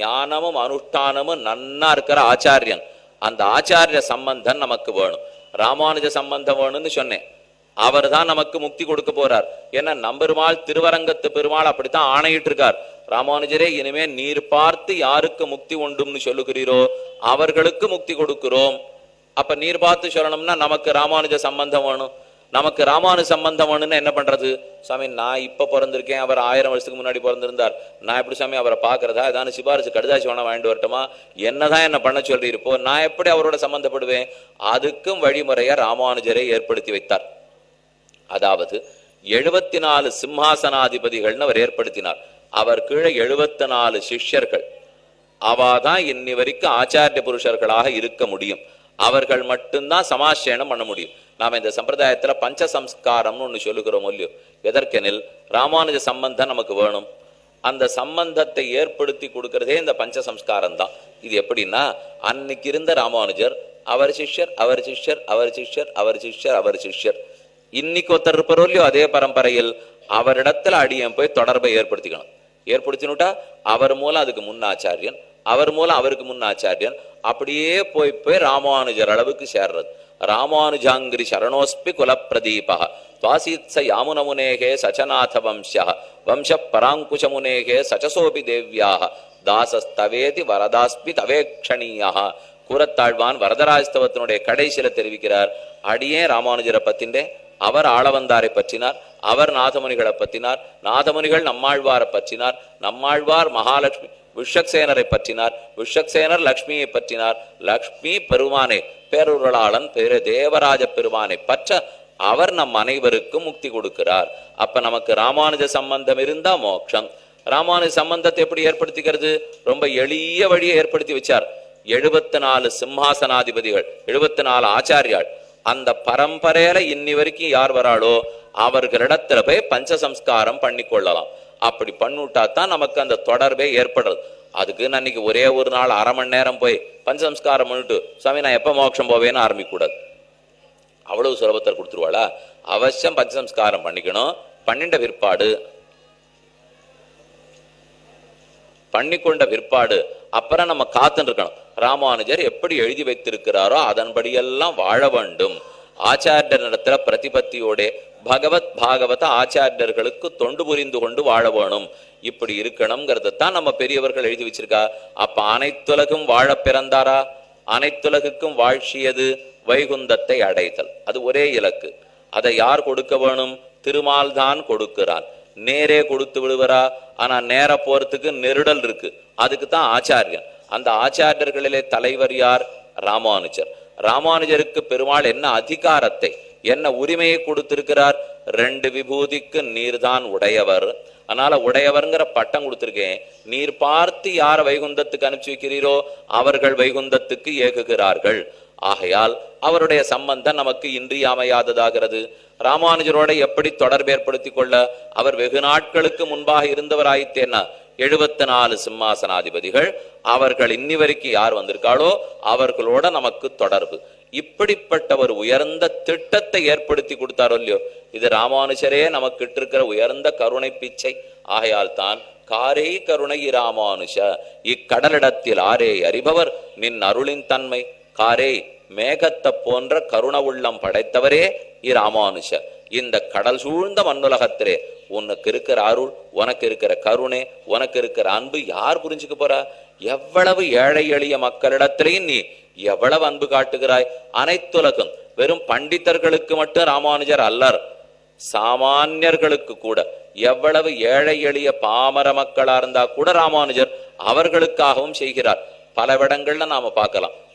ஞானமும் அனுஷ்டானமும் நன்னா இருக்கிற ஆச்சாரியன். அந்த ஆச்சாரிய சம்பந்தம் நமக்கு வேணும். ராமானுஜ சம்பந்தம் வேணும்னு சொன்னேன். அவர் தான் நமக்கு முக்தி கொடுக்க போறார். ஏன்னா நம்பெருமாள் திருவரங்கத்து பெருமாள் அப்படித்தான் ஆணையிட்டு இருக்கார் ராமானுஜரே இனிமே நீர் பார்த்து யாருக்கு முக்தி உண்டும்னு சொல்லுகிறீரோ அவர்களுக்கு முக்தி கொடுக்கிறோம். அப்ப நீர் பார்த்து சொல்லணும்னா நமக்கு ராமானுஜ சம்பந்தம் வேணும். நமக்கு ராமானு சம்பந்தம் என்ன பண்றது? சாமி நான் இப்ப பிறந்திருக்கேன். அவர் ஆயிரம் வருஷத்துக்கு முன்னாடி பிறந்திருந்தார். நான் எப்படி சாமி அவரை பாக்குறதா ஏதாவது சிபாரிசு கடுதாசி வேணா வாங்கிட்டு வரட்டுமா? என்னதான் என்ன பண்ண சொல்லி இருப்போம் நான் எப்படி அவரோட சம்பந்தப்படுவேன்? அதுக்கும் வழிமுறைய ராமானுஜரை ஏற்படுத்தி வைத்தார். அதாவது எழுபத்தி நாலு சிம்ஹாசனாதிபதிகள்னு அவர் ஏற்படுத்தினார். அவர் கீழே எழுபத்தி நாலு சிஷ்யர்கள். அவாதான் இன்னி வரைக்கும் ஆச்சாரிய புருஷர்களாக இருக்க முடியும். அவர்கள் மட்டும்தான் சமாசேனம் பண்ண முடியும். நாம இந்த சம்பிரதாயத்துல பஞ்ச சம்ஸ்காரம்னு ஒண்ணு சொல்லுகிறோம் இல்லையோ? எதற்கெனில் ராமானுஜ சம்பந்தம் நமக்கு வேணும். அந்த சம்பந்தத்தை ஏற்படுத்தி கொடுக்கறதே இந்த பஞ்ச சம்ஸ்காரம் தான். இது எப்படின்னா அன்னைக்கு இருந்த ராமானுஜர் அவர் சிஷ்யர் அவர் சிஷ்யர் அவர் சிஷ்யர் அவர் சிஷ்யர் அவர் சிஷ்யர். இன்னைக்கு ஒருத்தர் இருப்பாரோ இல்லையோ அதே பரம்பரையில் அவரிடத்துல அடியன் போய் தொடர்பை ஏற்படுத்திக்கணும். ஏற்படுத்தினுட்டா அவர் மூலம் அதுக்கு முன்னாச்சாரியன் அவர் மூலம் அவருக்கு முன்னாச்சாரியன் அப்படியே போய் போய் ராமானுஜர் அளவுக்கு சேர்றது. ராமானுஜாங்கிரி சரணோஸ்பி குலப்பிரதீபா. துவாசீத்ச யாமுனமுனேகே சச்சநாத வம்ச. வம்ச பராங்குஷமுனேகே சச்சசோபி தேவியாக தாசஸ்தவேதி வரதாஸ்பி தவேக்ஷணியாக கூரத்தாழ்வான் வரதராஜ்தவத்தினுடைய கடைசியில தெரிவிக்கிறார் அடியே ராமானுஜரை பத்தின்றே அவர் ஆளவந்தாரை பற்றினார் அவர் நாதமுனிகளை பற்றினார் நாதமுனிகள் நம்மாழ்வாரை பற்றினார் நம்மாழ்வார் மகாலட்சுமி விஷக்சேனரை பற்றினார் விஷக்சேனர் லக்ஷ்மியை பற்றினார். லக்ஷ்மி பெருமானை பேருருளாளன் பெரு தேவராஜ பெருமானை பற்ற அவர் நம் அனைவருக்கும் முக்தி கொடுக்கிறார். அப்ப நமக்கு ராமானுஜ சம்பந்தம் இருந்தா மோட்சம். ராமானுஜ சம்பந்தத்தை எப்படி ஏற்படுத்திக்கிறது? ரொம்ப எளிய வழியை ஏற்படுத்தி வச்சார். எழுபத்தி நாலு சிம்ஹாசனாதிபதிகள் எழுபத்தி நாலு ஆச்சாரியாள். அந்த பரம்பரையில இன்னி வரைக்கும் யார் வராளோ அவர்களிடத்துல போய் பஞ்ச சம்ஸ்காரம் பண்ணி கொள்ளலாம். அப்படி பண்ணிவிட்டா தான் நமக்கு அந்த தொடர்பே ஏற்படுறது. அதுக்கு நான் இன்னைக்கு ஒரே ஒரு நாள் அரை மணி நேரம் போய் பஞ்சசம்ஸ்காரம் பண்ணிட்டு சாமி நான் எப்போ மோட்சம் போவேன்னு ஆரம்பிக்கூடாது. அவ்வளவு சுலபத்தை கொடுத்துருவாளா? அவசியம் பஞ்சசம்ஸ்காரம் பண்ணிக்கணும். பன்னெண்ட பிற்பாடு பண்ணிக்கொண்ட பிற்பாடு அப்புறம் நம்ம காத்துன்னு இருக்கணும் ராமானுஜர் எப்படி எழுதி வைத்திருக்கிறாரோ அதன்படியெல்லாம் வாழ வேண்டும். ஆச்சாரியனிடத்துல பிரதிபத்தியோட பகவத் பாகவத ஆச்சாரியர்களுக்கு தொண்டு புரிந்து கொண்டு வாழ வேணும். இப்படி இருக்கணுங்கிறத தான் நம்ம பெரியவர்கள் எழுதி வச்சிருக்கா. அப்ப அனைத்துலகும் வாழ பிறந்தாரா? அனைத்துலகுக்கும் வாழ்ச்சியது வைகுந்தத்தை அடைதல். அது ஒரே இலக்கு. அதை யார் கொடுக்க வேணும்? திருமால் தான் கொடுக்கிறான். நேரே கொடுத்து விடுவரா? ஆனா நேர போறதுக்கு நெருடல் இருக்கு. அதுக்கு தான் ஆச்சாரியன். அந்த ஆச்சாரியர்களிலே தலைவர் யார்? ராமானுஜர். ராமானுஜருக்கு பெருமாள் என்ன அதிகாரத்தை? என்ன உரிமையை கொடுத்திருக்கிறார்? ரெண்டு விபூதிக்கு நீர்தான் உடையவர். அதனால உடையவர்ங்கிற பட்டம் கொடுத்திருக்கேன். நீர் பார்த்து யார வைகுந்தத்துக்கு அனுப்பிச்சு வைக்கிறீரோ அவர்கள் வைகுந்தத்துக்கு ஏகுகிறார்கள். ஆகையால் அவருடைய சம்பந்தம் நமக்கு இன்றியமையாததாகிறது. ராமானுஜரோட எப்படி தொடர்பு ஏற்படுத்திக் கொள்ள அவர் வெகு நாட்களுக்கு முன்பாக இருந்தவராயித்தேன்னா எழுபத்தி நாலு சிம்மாசனாதிபதிகள் அவர்கள் இன்னி வரைக்கும் யார் வந்திருக்காளோ அவர்களோட நமக்கு தொடர்பு. இப்படிப்பட்ட ஒரு உயர்ந்த திட்டத்தை ஏற்படுத்தி கொடுத்தாரோ இல்லையோ இது ராமானுஜரே நமக்கு இருக்கிற உயர்ந்த கருணை பிச்சை. ஆகையால் தான் காரே கருணை ராமானுஷ இக்கடலிடத்தில் ஆரே அறிபவர் நின் அருளின் தன்மை. காரே மேகத்தை போன்ற கருண உள்ளம் படைத்தவரே இராமானுஷ இந்த கடல் சூழ்ந்த மண்ணுலகத்திலே உனக்கு இருக்கிற அருள் உனக்கு இருக்கிற கருணை உனக்கு இருக்கிற அன்பு யார் புரிஞ்சுக்க போறா? எவ்வளவு ஏழை எளிய மக்களிடத்திலையும் நீ எவ்வளவு அன்பு காட்டுகிறாய்? அனைத்துலகம் வெறும் பண்டிதர்களுக்கு மட்டும் ராமானுஜர் அல்லர். சாமானியர்களுக்கு கூட. எவ்வளவு ஏழை எளிய பாமர மக்களா இருந்தா கூட ராமானுஜர் அவர்களுக்காகவும் செய்கிறார். பல இடங்கள்ல நாம பார்க்கலாம்.